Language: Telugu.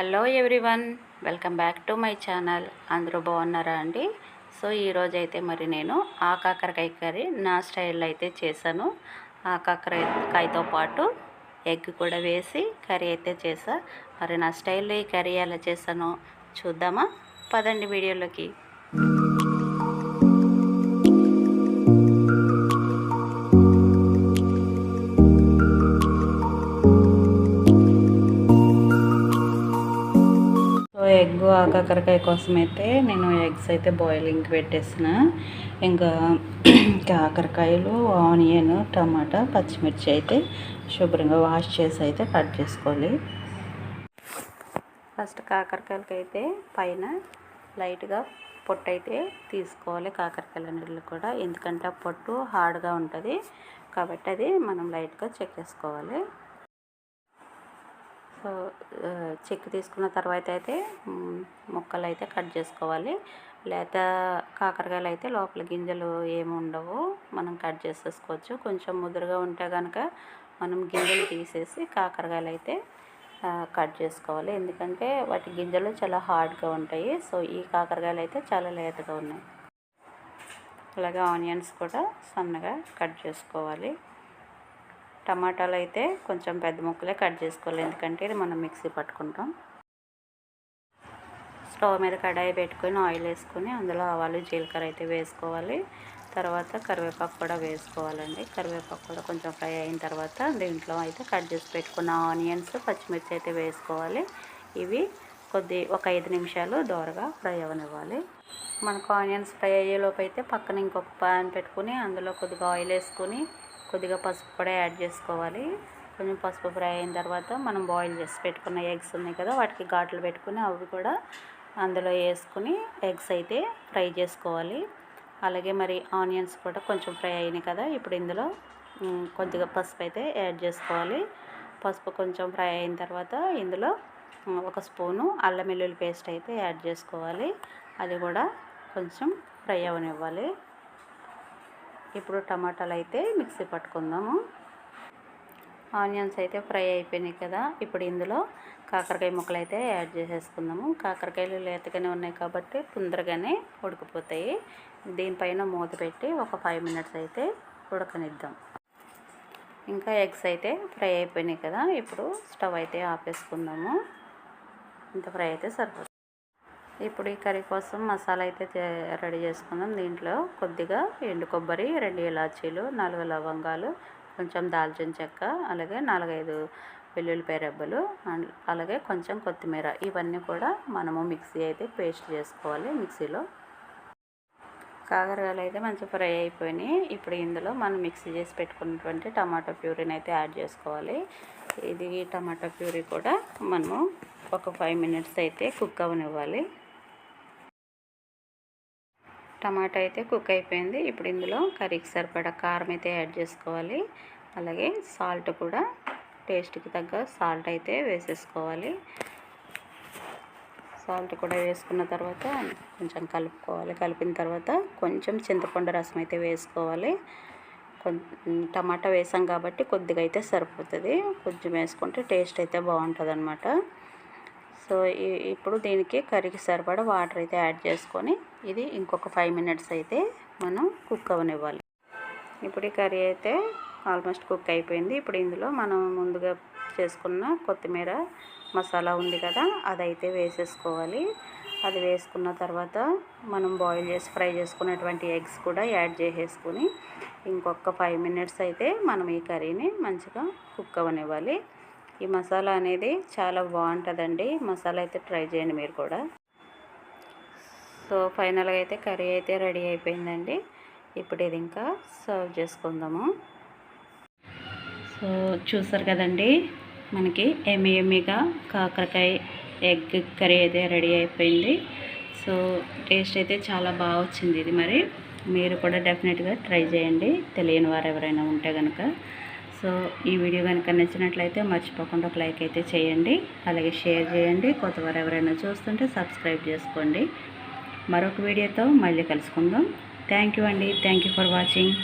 Hello everyone welcome back to my channel. అందరూ బాగున్నారా అండి? సో ఈరోజు అయితే మరి నేను ఆ కాకరకాయ కర్రీ నా స్టైల్లో అయితే చేశాను. ఆ కాకరకాయతో పాటు ఎగ్ కూడా వేసి కర్రీ అయితే చేశా. మరి నా స్టైల్లో ఈ కర్రీ ఎలా చేశానో చూద్దామా? పదండి వీడియోలోకి. ఎగ్ కాకరకాయ కోసం అయితే నేను ఎగ్స్ అయితే బాయిలింగ్కి పెట్టేసిన. ఇంకా కాకరకాయలు ఆనియన్ టమాటా పచ్చిమిర్చి అయితే శుభ్రంగా వాష్ చేసి అయితే కట్ చేసుకోవాలి. ఫస్ట్ కాకరకాయలకి అయితే పైన లైట్గా పొట్టు అయితే తీసుకోవాలి కాకరకాయల నీళ్ళు కూడా. ఎందుకంటే ఆ పొట్టు హార్డ్గా ఉంటుంది కాబట్టి అది మనం లైట్గా చెక్కేసుకోవాలి సో చెక్ తీసుకున్న తర్వాత అయితే ముక్కలు అయితే కట్ చేసుకోవాలి. లేత కాకరకాయలు అయితే లోపల గింజలు ఏమి ఉండవు. మనం కట్ చేసేసుకోవచ్చు. కొంచెం ముదురుగా ఉంటే కనుక మనం గింజలు తీసేసి కాకరకాయలు అయితే కట్ చేసుకోవాలి. ఎందుకంటే వాటి గింజలు చాలా హార్డ్గా ఉంటాయి. సో ఈ కాకరకాయలు అయితే చాలా లేతగా ఉన్నాయి. అలాగే ఆనియన్స్ కూడా సన్నగా కట్ చేసుకోవాలి. టమాటాలు అయితే కొంచెం పెద్ద ముక్కలే కట్ చేసుకోవాలి. ఎందుకంటే ఇది మనం మిక్సీ పట్టుకుంటాం. స్టవ్ మీద కడాయి పెట్టుకొని ఆయిల్ వేసుకొని అందులో ఆవాలు జీలకర్ర అయితే వేసుకోవాలి. తర్వాత కరివేపాకు కూడా వేసుకోవాలండి. కరివేపాకు కూడా కొంచెం ఫ్రై అయిన తర్వాత దీంట్లో అయితే కట్ చేసి పెట్టుకున్న ఆనియన్స్ పచ్చిమిర్చి అయితే వేసుకోవాలి. ఇవి కొద్ది ఒక ఐదు నిమిషాలు దోరగా ఫ్రై అవనివ్వాలి. మనకు ఆనియన్స్ ఫ్రై అయ్యేలోపు అయితే పక్కన ఇంకొక పాన్ పెట్టుకుని అందులో కొద్దిగా ఆయిల్ వేసుకొని కొద్దిగా పసుపు కూడా యాడ్ చేసుకోవాలి. కొంచెం పసుపు ఫ్రై అయిన తర్వాత మనం బాయిల్ చేసి పెట్టుకున్న ఎగ్స్ ఉన్నాయి కదా వాటికి ఘాట్లు పెట్టుకుని అవి కూడా అందులో వేసుకుని ఎగ్స్ అయితే ఫ్రై చేసుకోవాలి. అలాగే మరి ఆనియన్స్ కూడా కొంచెం ఫ్రై అయినాయి కదా ఇప్పుడు ఇందులో కొద్దిగా పసుపు అయితే యాడ్ చేసుకోవాలి. పసుపు కొంచెం ఫ్రై అయిన తర్వాత ఇందులో ఒక స్పూను అల్లం వెల్లుల్లి పేస్ట్ అయితే యాడ్ చేసుకోవాలి. అది కూడా కొంచెం ఫ్రై అవనివ్వాలి. ఇప్పుడు టమాటాలు అయితే మిక్సీ పట్టుకుందాము. ఆనియన్స్ అయితే ఫ్రై అయిపోయినాయి కదా ఇప్పుడు ఇందులో కాకరకాయ ముక్కలు అయితే యాడ్ చేసేసుకుందాము. కాకరకాయలు లేతగానే ఉన్నాయి కాబట్టి తొందరగానే ఉడికిపోతాయి. దీనిపైన మూత పెట్టి ఒక ఫైవ్ మినిట్స్ అయితే ఉడకనిద్దాం. ఇంకా ఎగ్స్ అయితే ఫ్రై అయిపోయినాయి కదా ఇప్పుడు స్టవ్ అయితే ఆపేసుకుందాము. ఇంత ఫ్రై అయితే సరిపోతుంది. ఇప్పుడు ఈ కర్రీ కోసం మసాలా అయితే రెడీ చేసుకుందాం. దీంట్లో కొద్దిగా ఎండు కొబ్బరి రెండు ఇలాచీలు నాలుగు లవంగాలు కొంచెం దాల్చిన చెక్క అలాగే నాలుగైదు వెల్లుల్లిపాయ రెబ్బలు అండ్ అలాగే కొంచెం కొత్తిమీర. ఇవన్నీ కూడా మనము మిక్సీ అయితే పేస్ట్ చేసుకోవాలి మిక్సీలో. కాకరకాయలు అయితే మంచి ఫ్రై అయిపోయినాయి. ఇప్పుడు ఇందులో మనం మిక్సీ చేసి పెట్టుకున్నటువంటి టమాటో ప్యూరీని అయితే యాడ్ చేసుకోవాలి. ఇది టమాటో ప్యూరీ కూడా మనము ఒక ఫైవ్ మినిట్స్ అయితే కుక్ అవనివ్వాలి. టమాటా అయితే కుక్ అయిపోయింది. ఇప్పుడు ఇందులో కర్రీకి సరిపడా కారం అయితే యాడ్ చేసుకోవాలి. అలాగే సాల్ట్ కూడా టేస్ట్కి తగ్గ సాల్ట్ అయితే వేసేసుకోవాలి. సాల్ట్ కూడా వేసుకున్న తర్వాత కొంచెం కలుపుకోవాలి. కలిపిన తర్వాత కొంచెం చింతపండు రసం అయితే వేసుకోవాలి. టమాటా వేసాం కాబట్టి కొద్దిగా అయితే సరిపోతుంది. కొంచెం వేసుకుంటే టేస్ట్ అయితే బాగుంటుంది అనమాట సో ఇప్పుడు దీనికి కర్రీకి సరిపడా వాటర్ అయితే యాడ్ చేసుకొని ఇది ఇంకొక ఫైవ్ మినిట్స్ అయితే మనం కుక్ అవనివ్వాలి. ఇప్పుడు ఈ కర్రీ అయితే ఆల్మోస్ట్ కుక్ అయిపోయింది. ఇప్పుడు ఇందులో మనం ముందుగా చేసుకున్న కొత్తిమీర మసాలా ఉంది కదా అదైతే వేసేసుకోవాలి. అది వేసుకున్న తర్వాత మనం బాయిల్ చేసి ఫ్రై చేసుకున్నటువంటి ఎగ్స్ కూడా యాడ్ చేసేసుకుని ఇంకొక ఫైవ్ మినిట్స్ అయితే మనం ఈ కర్రీని మంచిగా కుక్ అవనివ్వాలి. ఈ మసాలా అనేది చాలా బాగుంటుందండి. మసాలా అయితే ట్రై చేయండి మీరు కూడా. సో ఫైనల్గా అయితే కర్రీ అయితే రెడీ అయిపోయిందండి. ఇప్పుడు ఇది ఇంకా సర్వ్ చేసుకుందాము. సో చూసారు కదండి మనకి ఎమ్మి ఎమ్మిగా కాకరకాయ ఎగ్ కర్రీ అయితే రెడీ అయిపోయింది. సో టేస్ట్ అయితే చాలా బాగా వచ్చింది ఇది మరి. మీరు కూడా డెఫినెట్గా ట్రై చేయండి. తెలియని వారు ఎవరైనా ఉంటే కనుక సో ఈ వీడియో కనుక నచ్చినట్లయితే మర్చిపోకుండా ఒక లైక్ అయితే చేయండి. అలాగే షేర్ చేయండి. కొత్తవారు ఎవరైనా చూస్తుంటే సబ్స్క్రైబ్ చేసుకోండి. మరొక వీడియోతో మళ్ళీ కలుసుకుందాం. థ్యాంక్ యూ అండి. Thank you for watching.